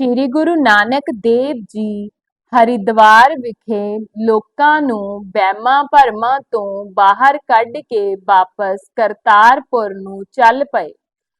ਸ੍ਰੀ ਗੁਰੂ ਨਾਨਕ ਦੇਵ ਜੀ ਹਰਿਦੁਆਰ ਵਿਖੇ ਲੋਕਾਂ ਨੂੰ ਵਹਿਮਾਂ ਭਰਮਾਂ ਤੋਂ ਬਾਹਰ ਕੱਢ ਕੇ ਵਾਪਸ ਕਰਤਾਰਪੁਰ ਨੂੰ ਚੱਲ ਪਏ।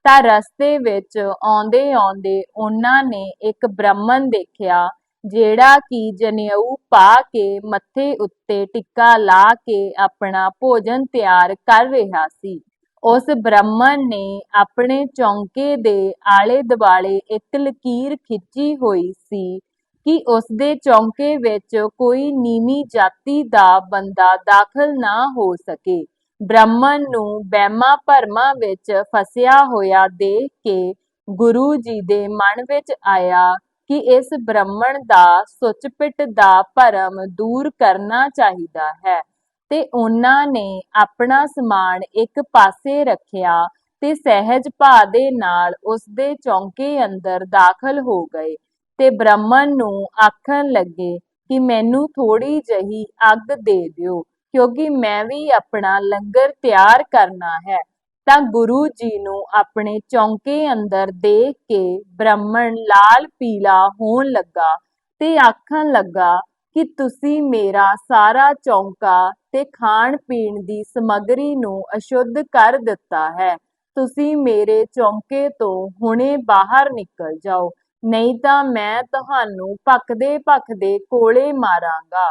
ਤਾਂ ਰਸਤੇ ਵਿੱਚ ਆਉਂਦੇ ਆਉਂਦੇ ਉਹਨਾਂ ਨੇ ਇੱਕ ਬ੍ਰਾਹਮਣ ਦੇਖਿਆ, ਜਿਹੜਾ ਕਿ ਜਨੇਊ ਪਾ ਕੇ ਮੱਥੇ ਉੱਤੇ ਟਿੱਕਾ ਲਾ ਕੇ ਆਪਣਾ ਭੋਜਨ ਤਿਆਰ ਕਰ ਰਿਹਾ ਸੀ। ਉਸ ਬ੍ਰਾਹਮਣ ਨੇ ਆਪਣੇ ਚੌਂਕੇ ਦੇ ਆਲੇ ਦੁਆਲੇ ਇੱਕ ਲਕੀਰ ਖਿੱਚੀ ਹੋਈ ਸੀ ਕਿ ਉਸ ਦੇ ਚੌਂਕੇ ਵਿੱਚ ਕੋਈ ਨੀਵੀਂ ਜਾਤੀ ਦਾ ਬੰਦਾ ਦਾਖਲ ਨਾ ਹੋ ਸਕੇ। ਬ੍ਰਾਹਮਣ ਨੂੰ ਵਹਿਮਾਂ ਭਰਮਾਂ ਵਿੱਚ ਫਸਿਆ ਹੋਇਆ ਦੇਖ ਕੇ ਗੁਰੂ ਜੀ ਦੇ ਮਨ ਵਿੱਚ ਆਇਆ ਕਿ ਇਸ ਬ੍ਰਾਹਮਣ ਦਾ ਸੁਚਪਿਟ ਦਾ ਭਰਮ ਦੂਰ ਕਰਨਾ ਚਾਹੀਦਾ ਹੈ। ਤੇ ਉਹਨਾਂ ਨੇ ਆਪਣਾ ਸਮਾਨ ਇੱਕ ਪਾਸੇ ਰੱਖਿਆ ਤੇ ਸਹਿਜ ਭਾਅ ਦੇ ਨਾਲ ਉਸ ਦੇ ਚੌਂਕੇ ਅੰਦਰ ਦਾਖਲ ਹੋ ਗਏ ਤੇ ਬ੍ਰਾਹਮਣ ਨੂੰ ਆਖਣ ਲੱਗੇ ਕਿ ਮੈਨੂੰ ਥੋੜੀ ਜਹੀ ਅੱਗ ਦੇ ਦਿਓ, ਕਿਉਂਕਿ ਮੈਂ ਵੀ ਆਪਣਾ ਲੰਗਰ ਤਿਆਰ ਕਰਨਾ ਹੈ। ਤਾਂ ਗੁਰੂ ਜੀ ਨੂੰ ਆਪਣੇ ਚੌਂਕੇ ਅੰਦਰ ਦੇਖ ਕੇ ਬ੍ਰਾਹਮਣ ਲਾਲ ਪੀਲਾ ਹੋਣ ਲੱਗਾ ਤੇ ਆਖਣ ਲੱਗਾ ਕਿ ਤੁਸੀਂ ਮੇਰਾ ਸਾਰਾ ਚੌਂਕਾ ਤੇ ਖਾਣ ਪੀਣ ਦੀ ਸਮੱਗਰੀ ਨੂੰ ਅਸ਼ੁੱਧ ਕਰ ਦਿੱਤਾ ਹੈ। ਤੁਸੀਂ ਮੇਰੇ ਚੌਂਕੇ ਤੋਂ ਹੁਣੇ ਬਾਹਰ ਨਿਕਲ ਜਾਓ, ਨਹੀਂ ਤਾਂ ਮੈਂ ਤੁਹਾਨੂੰ ਭਖਦੇ ਭਖਦੇ ਕੋਲੇ ਮਾਰਾਂਗਾ।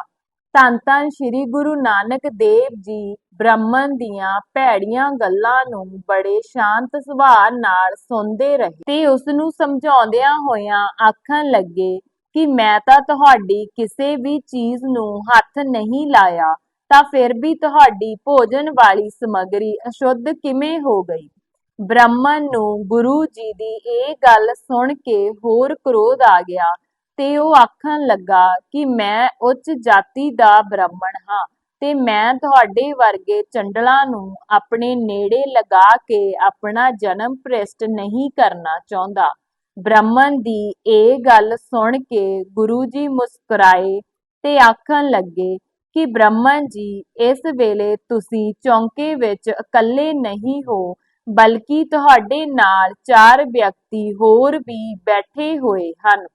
ਧੰਨ ਧੰਨ ਸ੍ਰੀ ਗੁਰੂ ਨਾਨਕ ਦੇਵ ਜੀ ਬ੍ਰਾਹਮਣ ਦੀਆਂ ਭੈੜੀਆਂ ਗੱਲਾਂ ਨੂੰ ਬੜੇ ਸ਼ਾਂਤ ਸੁਭਾਅ ਨਾਲ ਸੁਣਦੇ ਰਹੇ ਤੇ ਉਸ ਨੂੰ ਸਮਝਾਉਂਦਿਆਂ ਹੋਇਆਂ ਆਖਣ ਲੱਗੇ ਕਿ ਮੈਂ ਤਾਂ ਤੁਹਾਡੀ ਕਿਸੇ ਵੀ ਚੀਜ਼ ਨੂੰ ਹੱਥ ਨਹੀਂ ਲਾਇਆ, ਤਾਂ ਫਿਰ ਵੀ ਤੁਹਾਡੀ ਭੋਜਨ ਵਾਲੀ ਸਮੱਗਰੀ ਅਸ਼ੁੱਧ ਕਿਵੇਂ ਹੋ ਗਈ? ਬ੍ਰਾਹਮਣ ਨੂੰ ਗੁਰੂ ਜੀ ਦੀ ਇਹ ਗੱਲ ਸੁਣ ਕੇ ਹੋਰ ਕ੍ਰੋਧ ਆ ਗਿਆ ਤੇ ਉਹ ਆਖਣ ਲੱਗਾ ਕਿ ਮੈਂ ਉੱਚ ਜਾਤੀ ਦਾ ਬ੍ਰਾਹਮਣ ਹਾਂ ਤੇ ਮੈਂ ਤੁਹਾਡੇ ਵਰਗੇ ਚੰਡਲਾਂ ਨੂੰ ਆਪਣੇ ਨੇੜੇ ਲਗਾ ਕੇ ਆਪਣਾ ਜਨਮ ਭ੍ਰਿਸ਼ਟ ਨਹੀਂ ਕਰਨਾ ਚਾਹੁੰਦਾ। ਬ੍ਰਾਹਮਣ ਦੀ ਇਹ ਗੱਲ ਸੁਣ ਕੇ ਗੁਰੂ ਜੀ ਮੁਸਕਰਾਏ ਤੇ ਆਖਣ ਲੱਗੇ ਕਿ ਬ੍ਰਾਹਮਣ ਜੀ, ਇਸ ਵੇਲੇ ਤੁਸੀਂ ਚੌਂਕੇ ਵਿੱਚ ਇਕੱਲੇ ਨਹੀਂ ਹੋ, ਬਲਕਿ ਤੁਹਾਡੇ ਨਾਲ ਚਾਰ ਵਿਅਕਤੀ ਹੋਰ ਵੀ ਬੈਠੇ ਹੋਏ ਹਨ।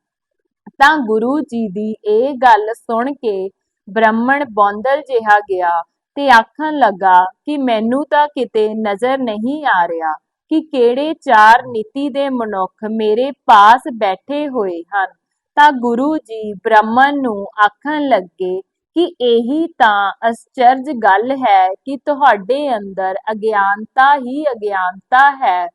ਤਾਂ ਗੁਰੂ ਜੀ ਦੀ ਇਹ ਗੱਲ ਸੁਣ ਕੇ ਬ੍ਰਾਹਮਣ ਬੌਂਦਲ ਜਿਹਾ ਗਿਆ ਤੇ ਆਖਣ ਲੱਗਾ ਕਿ ਮੈਨੂੰ ਤਾਂ ਕਿਤੇ ਨਜ਼ਰ ਨਹੀਂ ਆ ਰਿਹਾ। ਕਿ ਕਿਹੜੇ ਚਾਰ ਨੀਤੀ ਦੇ ਮਨੁੱਖ ਮੇਰੇ ਪਾਸ ਬੈਠੇ ਹੋਏ ਹਨ? ਤਾਂ ਗੁਰੂ ਜੀ ਬ੍ਰਾਹਮਣ ਨੂੰ ਆਖਣ ਲੱਗੇ ਕਿ ਇਹੀ ਤਾਂ ਅਸਚਰਜ ਗੱਲ ਹੈ ਕਿ ਤੁਹਾਡੇ ਅੰਦਰ ਅਗਿਆਨਤਾ ਹੀ ਅਗਿਆਨਤਾ ਹੈ,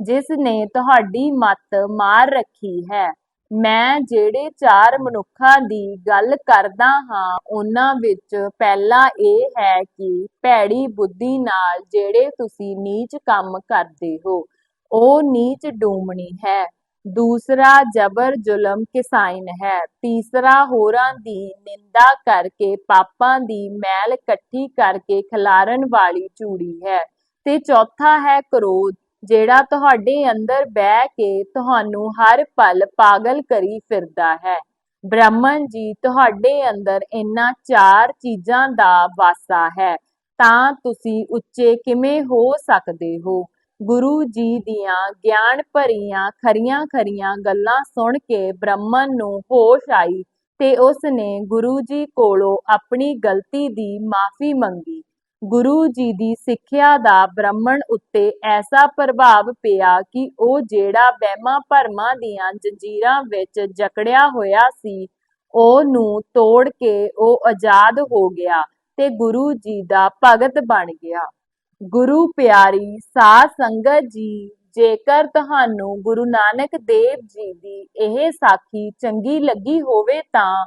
ਜਿਸ ਨੇ ਤੁਹਾਡੀ ਮੱਤ ਮਾਰ ਰੱਖੀ ਹੈ। ਮੈਂ ਜਿਹੜੇ ਚਾਰ ਮਨੁੱਖਾਂ ਦੀ ਗੱਲ ਕਰਦਾ ਹਾਂ, ਉਹਨਾਂ ਵਿੱਚ ਪਹਿਲਾ ਇਹ ਹੈ ਕਿ ਭੈੜੀ ਬੁੱਧੀ ਨਾਲ ਜਿਹੜੇ ਤੁਸੀਂ ਨੀਚ ਕੰਮ ਕਰਦੇ ਹੋ, ਉਹ ਨੀਚ ਡੂਮਣੀ ਹੈ। ਦੂਸਰਾ ਜਬਰ ਜ਼ੁਲਮ ਕਿਸਾਇਨ ਹੈ। ਤੀਸਰਾ ਹੋਰਾਂ ਦੀ ਨਿੰਦਾ ਕਰਕੇ ਪਾਪਾਂ ਦੀ ਮੈਲ ਇਕੱਠੀ ਕਰਕੇ ਖਿਲਾਰਨ ਵਾਲੀ ਚੂੜੀ ਹੈ। ਤੇ ਚੌਥਾ ਹੈ ਕ੍ਰੋਧ। ਜਿਹੜਾ ਤੁਹਾਡੇ ਅੰਦਰ ਬਹਿ ਕੇ ਤੁਹਾਨੂੰ ਹਰ ਪਲ ਪਾਗਲ ਕਰੀ ਫਿਰਦਾ ਹੈ। ਬ੍ਰਾਹਮਣ ਜੀ, ਤੁਹਾਡੇ ਅੰਦਰ ਇਹਨਾਂ ਚਾਰ ਚੀਜ਼ਾਂ ਦਾ ਵਾਸਾ ਹੈ, ਤਾਂ ਤੁਸੀਂ ਉੱਚੇ ਕਿਵੇਂ ਹੋ ਸਕਦੇ ਹੋ? ਗੁਰੂ ਜੀ ਦੀਆਂ ਗਿਆਨ ਭਰੀਆਂ, ਖਰੀਆਂ ਖਰੀਆਂ ਗੱਲਾਂ ਸੁਣ ਕੇ ਬ੍ਰਾਹਮਣ ਨੂੰ ਹੋਸ਼ ਆਈ ਤੇ ਉਸ ਨੇ ਗੁਰੂ ਜੀ ਕੋਲੋਂ ਆਪਣੀ ਗਲਤੀ ਦੀ ਮਾਫੀ ਮੰਗੀ। ਗੁਰੂ ਜੀ ਦੀ ਸਿੱਖਿਆ ਦਾ ਬ੍ਰਾਹਮਣ ਉੱਤੇ ਐਸਾ ਪ੍ਰਭਾਵ ਪਿਆ ਕਿ ਉਹ ਜਿਹੜਾ ਵਹਿਮਾਂ ਭਰਮਾਂ ਦੀਆਂ ਜੰਜੀਰਾਂ ਵਿੱਚ ਜਕੜਿਆ ਹੋਇਆ ਸੀ ਉਹ ਨੂੰ ਤੋੜ ਕੇ ਉਹ ਆਜ਼ਾਦ ਹੋ ਗਿਆ ਤੇ ਗੁਰੂ ਜੀ ਦਾ ਭਗਤ ਬਣ ਗਿਆ। ਗੁਰੂ ਪਿਆਰੀ, ਸਾਧ ਸੰਗਤ ਜੀ, ਜੇਕਰ ਤੁਹਾਨੂੰ ਗੁਰੂ ਨਾਨਕ ਦੇਵ ਜੀ ਦੀ ਇਹ ਸਾਖੀ ਚੰਗੀ ਲੱਗੀ ਹੋਵੇ ਤਾਂ